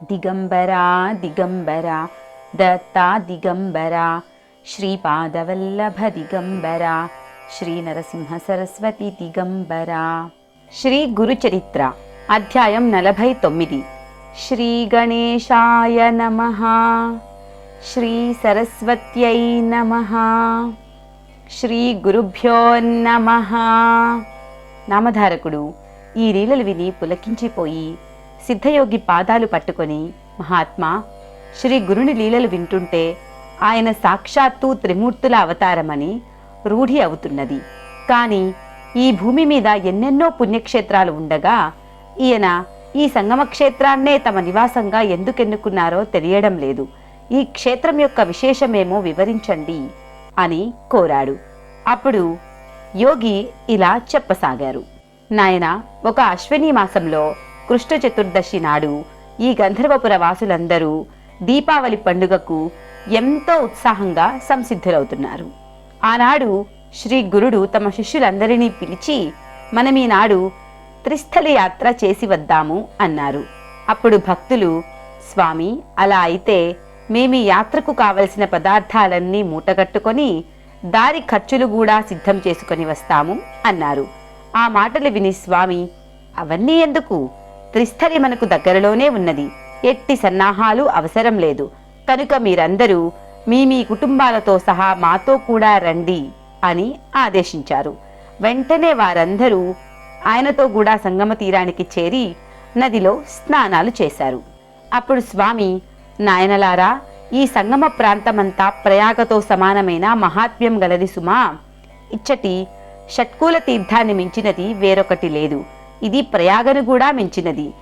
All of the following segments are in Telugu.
దిగంబరా దిగంబరా దత్తా దిగంబరా శ్రీపాదవల్లభ దిగంబరా శ్రీ నరసింహ సరస్వతి దిగంబరా శ్రీ గురుచరిత్ర అధ్యాయం నలభై తొమ్మిది శ్రీ గణేశాయ నమ శ్రీ సరస్వత్యై నమ శ్రీ గురుభ్యో నమ నామధారకుడు ఈ లీలలు విని పులకించిపోయి సిద్ధయోగి పాదాలు పట్టుకొని మహాత్మా శ్రీ గురుని లీలలు వింటుంటే ఆయన సాక్షాత్తు త్రిమూర్తుల అవతారమని రూఢి అవుతున్నది. కాని ఈ భూమి మీద ఎన్నెన్నో పుణ్యక్షేత్రాలు ఉండగా ఈయన ఈ సంగమ క్షేత్రాన్నే తమ నివాసంగా ఎందుకెన్నుకున్నారో తెలియడం లేదు. ఈ క్షేత్రం యొక్క విశేషమేమో వివరించండి అని కోరాడు. అప్పుడు యోగి ఇలా చెప్పసాగారు. నాయన ఒక అశ్విని మాసంలో కృష్ణ చతుర్దశి నాడు ఈ గంధర్వపుర వాసులందరూ దీపావళి పండుగకు ఎంతో ఉత్సాహంగా సంసిద్ధులవుతున్నారు. ఆనాడు శ్రీ గురుడు తమ శిష్యులందరినీ పిలిచి మనం ఈనాడు త్రిస్థలి యాత్ర చేసి వద్దాము అన్నారు. అప్పుడు భక్తులు స్వామి అలా అయితే మేమీ యాత్రకు కావలసిన పదార్థాలన్నీ మూటగట్టుకొని దారి ఖర్చులు కూడా సిద్ధం చేసుకొని వస్తాము అన్నారు. ఆ మాటలు విని స్వామి అవన్నీ ఎందుకు? త్రిస్థలి మనకు దగ్గరలోనే ఉన్నది. ఎట్టి సన్నాహాలు అవసరం లేదు. కనుక మీరందరూ మీ మీ కుటుంబాలతో సహా మాతో కూడా రండి అని ఆదేశించారు. వెంటనే వారందరూ ఆయనతో కూడా సంగమ తీరానికి చేరి నదిలో స్నానాలు చేశారు. అప్పుడు స్వామి నాయనలారా ఈ సంగమ ప్రాంతమంతా ప్రయాగతో సమానమైన మహాత్మ్యం గలది సుమా. ఇచ్చటి షట్కూల తీర్థాన్ని మించినది వేరొకటి లేదు. ఇది ప్రయాగను కూడా మించినది.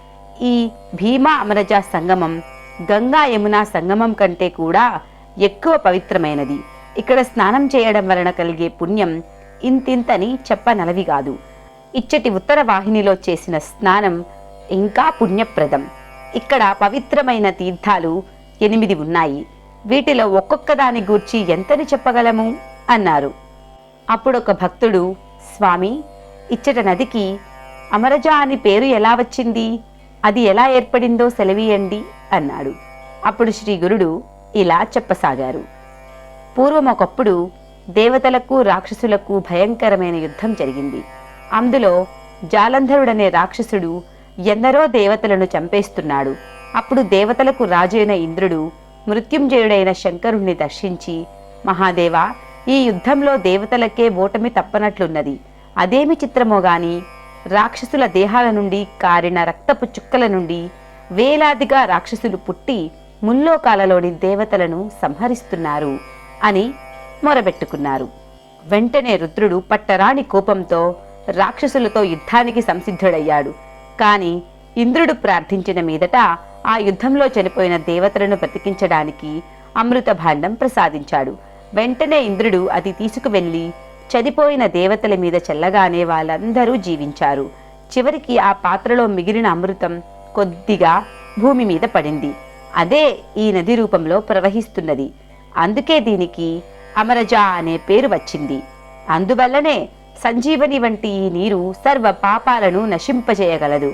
ఈ భీమా అమరజ సంగమం గంగా యమున సంగమం కంటే కూడా ఎక్కువ పవిత్రమైనది. ఇక్కడ స్నానం చేయడం వలన కలిగే పుణ్యం ఇంతింతని చెప్పనలవి కాదు. ఇచ్చటి ఉత్తర వాహినిలో చేసిన స్నానం ఇంకా పుణ్యప్రదం. ఇక్కడ పవిత్రమైన తీర్థాలు ఎనిమిది ఉన్నాయి. వీటిలో ఒక్కొక్క దాని గూర్చి ఎంతని చెప్పగలము? అన్నారు. అప్పుడొక భక్తుడు స్వామి ఇచ్చట నదికి అమరజ అని పేరు ఎలా వచ్చింది? అది ఎలా ఏర్పడిందో సెలవీయండి అన్నాడు. అప్పుడు శ్రీ గురుడు ఇలా చెప్పసాగారు. పూర్వం ఒకప్పుడు దేవతలకు రాక్షసులకు భయంకరమైన యుద్ధం జరిగింది. అందులో జాలంధరుడనే రాక్షసుడు ఎందరో దేవతలను చంపేస్తున్నాడు. అప్పుడు దేవతలకు రాజైన ఇంద్రుడు మృత్యుంజయుడైన శంకరుణ్ణి దర్శించి మహాదేవా ఈ యుద్ధంలో దేవతలకే ఓటమి తప్పనట్లున్నది. అదేమి చిత్రమో గాని రాక్షసుల దేహాల నుండి కారిన రక్తపు చుక్కల నుండి వేలాదిగా రాక్షసులు పుట్టి ముల్లోకాలలోని దేవతలను సంహరిస్తున్నారు అని మొరబెట్టుకున్నారు. వెంటనే రుద్రుడు పట్టరాని కోపంతో రాక్షసులతో యుద్ధానికి సంసిద్ధుడయ్యాడు. కాని ఇంద్రుడు ప్రార్థించిన మీదట ఆ యుద్ధంలో చనిపోయిన దేవతలను బ్రతికించడానికి అమృత భాండం ప్రసాదించాడు. వెంటనే ఇంద్రుడు అది తీసుకువెళ్ళి చనిపోయిన దేవతల మీద చల్లగానే వాళ్ళందరూ జీవించారు. చివరికి ఆ పాత్రలో మిగిలిన అమృతం కొద్దిగా భూమి మీద పడింది. అదే ఈ నది రూపంలో ప్రవహిస్తున్నది. అందుకే దీనికి అమరజ అనే పేరు వచ్చింది. అందువల్లనే సంజీవని వంటి ఈ నీరు సర్వ పాపాలను నశింపజేయగలదు.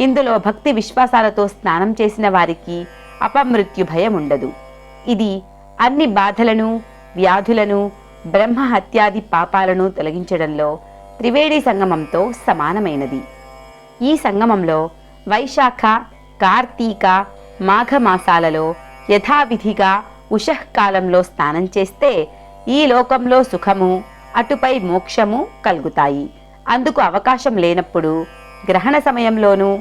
ఇందులో భక్తి విశ్వాసాలతో స్నానం చేసిన వారికి అపమృత్యు భయం ఉండదు ఇది అన్ని బాధలను వ్యాధులను బ్రహ్మ హత్యాది పాపాలను తొలగించడంలో త్రివేణి సంగమంతో సమానమైనది. ఈ సంగమంలో వైశాఖ కార్తీక మాఘమాసాలలో యథావిధిగా ఉషఃకాలంలో స్నానం చేస్తే ఈ లోకంలో సుఖము అటుపై మోక్షము కలుగుతాయి. అందుకు అవకాశం లేనప్పుడు గ్రహణ సమయంలోనూ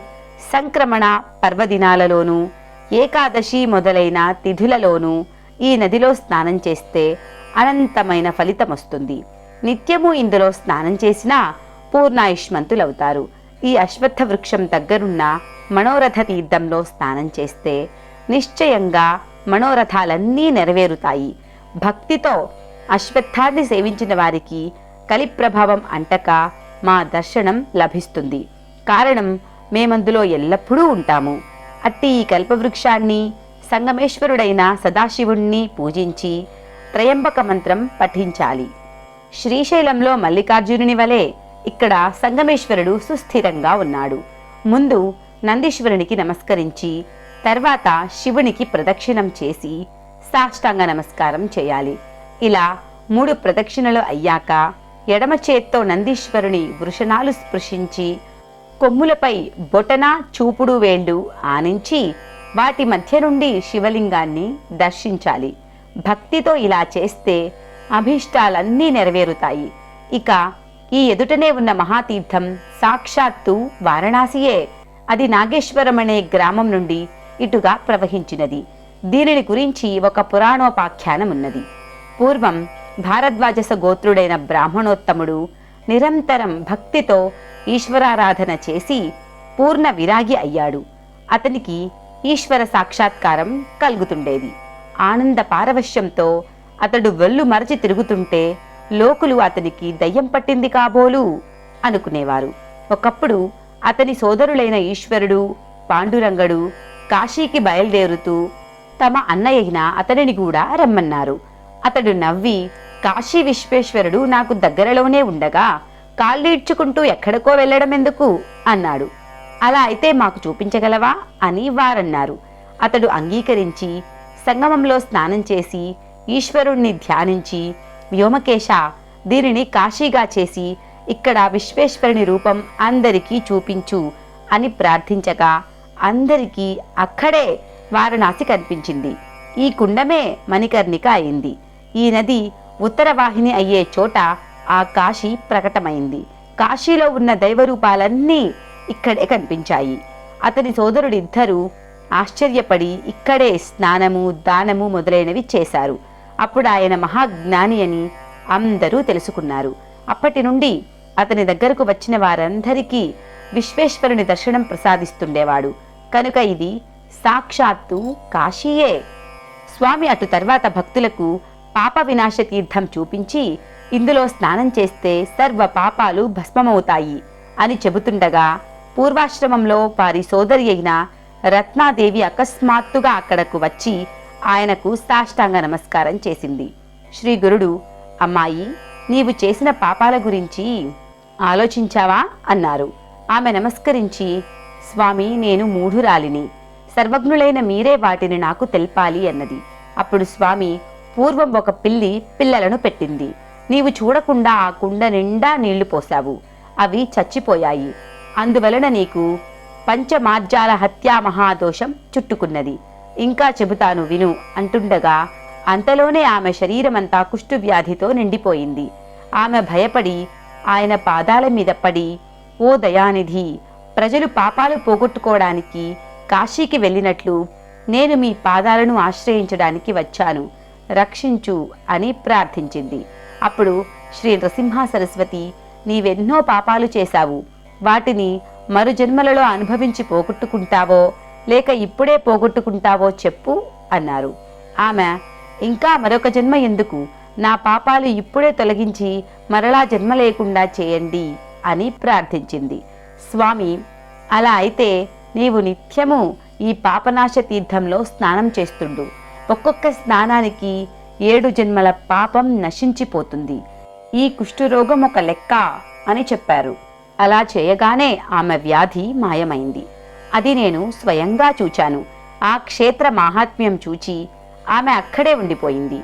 సంక్రమణ పర్వదినాలలోనూ ఏకాదశి మొదలైన తిథులలోనూ ఈ నదిలో స్నానం చేస్తే అనంతమైన ఫలితం వస్తుంది. నిత్యము ఇందులో స్నానం చేసినా పూర్ణాయుష్మంతులవుతారు. ఈ అశ్వత్థ వృక్షం దగ్గరున్న మనోరథ తీర్థంలో స్నానం చేస్తే నిశ్చయంగా మనోరథాలన్నీ నెరవేరుతాయి. భక్తితో అశ్వత్థాన్ని సేవించిన వారికి కలి ప్రభావం అంటక మా దర్శనం లభిస్తుంది. కారణం మేమందులో ఎల్లప్పుడూ ఉంటాము. అట్టి ఈ కల్పవృక్షాన్ని సంగమేశ్వరుడైన సదాశివుణ్ణి పూజించి త్రయంబక మంత్రం పఠించాలి. శ్రీశైలంలో మల్లికార్జునుని వలె ఇక్కడ సంగమేశ్వరుడు సుస్థిరంగా ఉన్నాడు. ముందు నందీశ్వరునికి నమస్కరించి తర్వాత శివునికి ప్రదక్షిణం చేసి సాష్టాంగ నమస్కారం చేయాలి. ఇలా మూడు ప్రదక్షిణలు అయ్యాక ఎడమ చేత్తో నందీశ్వరుని వృషణాలు స్పృశించి కొమ్ములపై బొటన చూపుడు వేళ్ళు ఆనించి వాటి మధ్య నుండి శివలింగాన్ని దర్శించాలి. భక్తితో ఇలా చేస్తే అభీష్టాలన్నీ నెరవేరుతాయి. ఇక ఈ ఎదుటనే ఉన్న మహాతీర్థం సాక్షాత్తు వారణాసియే. అది నాగేశ్వరం అనే గ్రామం నుండి ఇటుగా ప్రవహించినది. దీనిని గురించి ఒక పురాణోపాఖ్యానం ఉన్నది. పూర్వం భారద్వాజస గోత్రుడైన బ్రాహ్మణోత్తముడు నిరంతరం భక్తితో ఈశ్వరారాధన చేసి పూర్ణ విరాగి అయ్యాడు. అతనికి ఈశ్వర సాక్షాత్కారం కలుగుతుండేది. ఆనంద పారవశ్యంతో అతడు వెళ్ళు మరచి తిరుగుతుంటే లోకులు అతనికి దయ్యం పట్టింది కాబోలు అనుకునేవారు. ఒకప్పుడు అతని సోదరులైన ఈశ్వరుడు పాండురంగడు కాశీకి బయలుదేరుతూ తమ అన్నయ్యైన అతనిని కూడా రమ్మన్నారు. అతడు నవ్వి కాశీ విశ్వేశ్వరుడు నాకు దగ్గరలోనే ఉండగా కాళ్ళీడ్చుకుంటూ ఎక్కడికో వెళ్ళడం ఎందుకు అన్నాడు. అలా అయితే మాకు చూపించగలవా అని వారన్నారు. అతడు అంగీకరించి సంగమంలో స్నానం చేసి ఈశ్వరుణ్ణి ధ్యానించి వ్యోమకేశ దీనిని కాశీగా చేసి ఇక్కడ విశ్వేశ్వరుని రూపం అందరికీ చూపించు అని ప్రార్థించగా అందరికీ అక్కడే వారణాసి కనిపించింది. ఈ కుండమే మణికర్ణిక అయింది. ఈ నది ఉత్తరవాహిని అయ్యే చోట ఆ కాశీ ప్రకటమైంది. కాశీలో ఉన్న దైవరూపాలన్నీ ఇక్కడే కనిపించాయి. అతని సోదరుడిద్దరూ ఆశ్చర్యపడి ఇక్కడే స్నానము దానము మొదలైనవి చేశారు. అప్పుడు ఆయన మహాజ్ఞాని అని అందరూ తెలుసుకున్నారు. అప్పటి నుండి అతని దగ్గరకు వచ్చిన వారందరికీ విశ్వేశ్వరుని దర్శనం ప్రసాదిస్తుండేవాడు. కనుక ఇది సాక్షాత్తు కాశీయే. స్వామి అటు తర్వాత భక్తులకు పాప వినాశ తీర్థం చూపించి ఇందులో స్నానం చేస్తే సర్వ పాపాలు భస్మమవుతాయి అని చెబుతుండగా పూర్వాశ్రమంలో వారి సోదరి అయిన రత్నాదేవి అకస్మాత్తుగా అక్కడకు వచ్చి ఆయనకు సాష్టాంగ నమస్కారం చేసింది. శ్రీ గురుడు అమ్మాయి నీవు చేసిన పాపాల గురించి ఆలోచించావా? అన్నారు. ఆమె నమస్కరించి స్వామి నేను మూఢురాలిని. సర్వజ్ఞులైన మీరే వాటిని నాకు తెల్పాలి అన్నది. అప్పుడు స్వామి పూర్వం ఒక పిల్లి పిల్లలను పెట్టింది. నీవు చూడకుండా ఆ కుండ నిండా నీళ్ళు పోశావు. అవి చచ్చిపోయాయి. అందువలన నీకు పంచమార్జాల హత్యా మహాదోషం చుట్టుకున్నది. ఇంకా చెబుతాను విను అంటుండగా అంతలోనే ఆమె శరీరమంతా కుష్ఠువ్యాధితో నిండిపోయింది. ఆమె భయపడి ఆయన పాదాల మీద పడి ఓ దయానిధి ప్రజలు పాపాలు పోగొట్టుకోవడానికి కాశీకి వెళ్ళినట్లు నేను మీ పాదాలను ఆశ్రయించడానికి వచ్చాను. రక్షించు అని ప్రార్థించింది. అప్పుడు శ్రీ నృసింహ సరస్వతి నీవెన్నో పాపాలు చేశావు. వాటిని మరు జన్మలలో అనుభవించి పోగొట్టుకుంటావో లేక ఇప్పుడే పోగొట్టుకుంటావో చెప్పు అన్నారు. ఆమె ఇంకా మరొక జన్మ ఎందుకు? నా పాపాలు ఇప్పుడే తొలగించి మరలా జన్మ లేకుండా చేయండి అని ప్రార్థించింది. స్వామి అలా అయితే నీవు నిత్యము ఈ పాపనాశ తీర్థంలో స్నానం చేస్తుండు. ఒక్కొక్క స్నానానికి ఏడు జన్మల పాపం నశించిపోతుంది. ఈ కుష్ఠరోగం ఒక లెక్క అని చెప్పారు. అలా చేయగానే ఆమె వ్యాధి మాయమైంది. అది నేను స్వయంగా చూచాను. ఆ క్షేత్ర మాహాత్మ్యం చూచి ఆమె అక్కడే ఉండిపోయింది.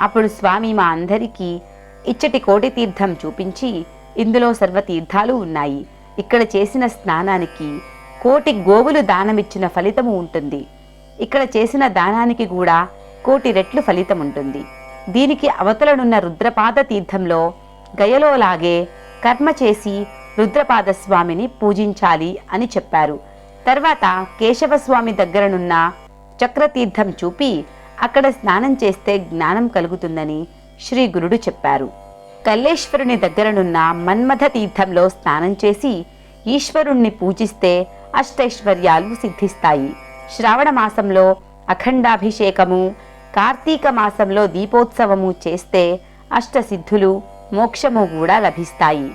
అప్పుడు స్వామి మా అందరికీ ఇచ్చటి కోటి తీర్థం చూపించి ఇందులో సర్వతీర్థాలు ఉన్నాయి. ఇక్కడ చేసిన స్నానానికి కోటి గోవులు దానమిచ్చిన ఫలితము ఉంటుంది. ఇక్కడ చేసిన దానానికి కూడా కోటి రెట్లు ఫలితం ఉంటుంది. దీనికి అవతలనున్న రుద్రపాద తీర్థంలో గయలోలాగే కర్మ చేసి రుద్రపాద స్వామిని పూజించాలి అని చెప్పారు. తర్వాత కేశవస్వామి దగ్గరనున్న చక్రతీర్థం చూపి అక్కడ స్నానం చేస్తే జ్ఞానం కలుగుతుందని శ్రీ గురుడు చెప్పారు. కల్లేశ్వరుని దగ్గరనున్న మన్మథ తీర్థంలో స్నానం చేసి ఈశ్వరుణ్ణి పూజిస్తే అష్టైశ్వర్యాలు సిద్ధిస్తాయి. శ్రావణ మాసంలో అఖండాభిషేకము కార్తీక మాసంలో దీపోత్సవము చేస్తే అష్టసిద్ధులు మోక్షము కూడా లభిస్తాయి.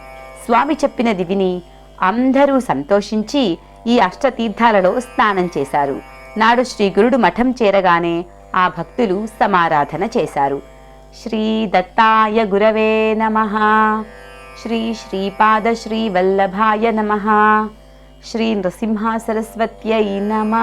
స్వామి చెప్పినది విని అందరూ సంతోషించి ఈ అష్టతీర్థాలలో స్నానం చేశారు. నాడు శ్రీ గురుడు మఠం చేరగానే ఆ భక్తులు సమారాధన చేశారు. శ్రీ దత్తాయ గురవే నమ. శ్రీ శ్రీపాద శ్రీ వల్లభాయ నమ. శ్రీ నృసింహ సరస్వత్యై నమ.